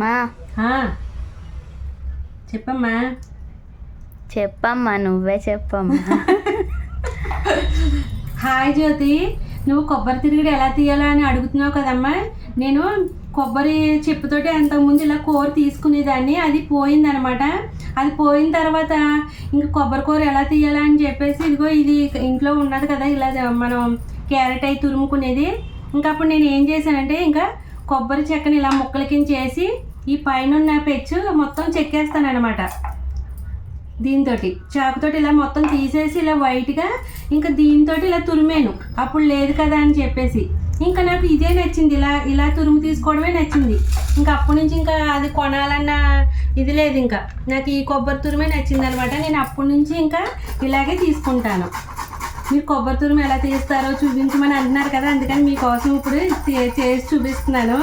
మా. చెప్పమ్మా. చెప్పమ్మా నువ్వే చెప్పమ్మా. హాయ్ జ్యోతి నువ్వు కొబ్బరి తిరిగిడి ఎలా తీయాలా అని అడుగుతున్నావు కదమ్మా. నేను కొబ్బరి చెప్పుతోటి అంతకుముందు ఇలా కూర తీసుకునేదాన్ని అది పోయిందనమాట. అది పోయిన తర్వాత ఇంకా కొబ్బరి కూర ఎలా తీయాలా అని చెప్పేసి ఇదిగో ఇది ఇంట్లో ఉన్నది కదా ఇలా మనం క్యారెట్ అయి తురుముకునేది. ఇంకా అప్పుడు నేను ఏం చేశానంటే ఇంకా కొబ్బరి చెక్కని ఇలా ముక్కల కింద చేసి ఈ పైన ఉన్న పెచ్చు మొత్తం చెక్కేస్తానమాట దీంతో చాకుతో ఇలా మొత్తం తీసేసి ఇలా వైట్గా ఇంకా దీంతో ఇలా తురిమాను. అప్పుడు లేదు కదా అని చెప్పేసి. ఇంకా నాకు ఇదే నచ్చింది. ఇలా ఇలా తురుము తీసుకోవడమే నచ్చింది. ఇంకా అప్పటి నుంచి ఇంకా అది కొనాలన్న ఇది లేదు ఇంకా. నాకు ఈ కొబ్బరి తురిమే నచ్చింది అనమాట నేను అప్పటి నుంచి ఇంకా ఇలాగే తీసుకుంటాను. మీరు కొబ్బరి తురుము ఎలా తీస్తారో చూపించమని అంటున్నారు కదా అందుకని మీకోసం ఇప్పుడు చే- చేసి చూపిస్తున్నాను.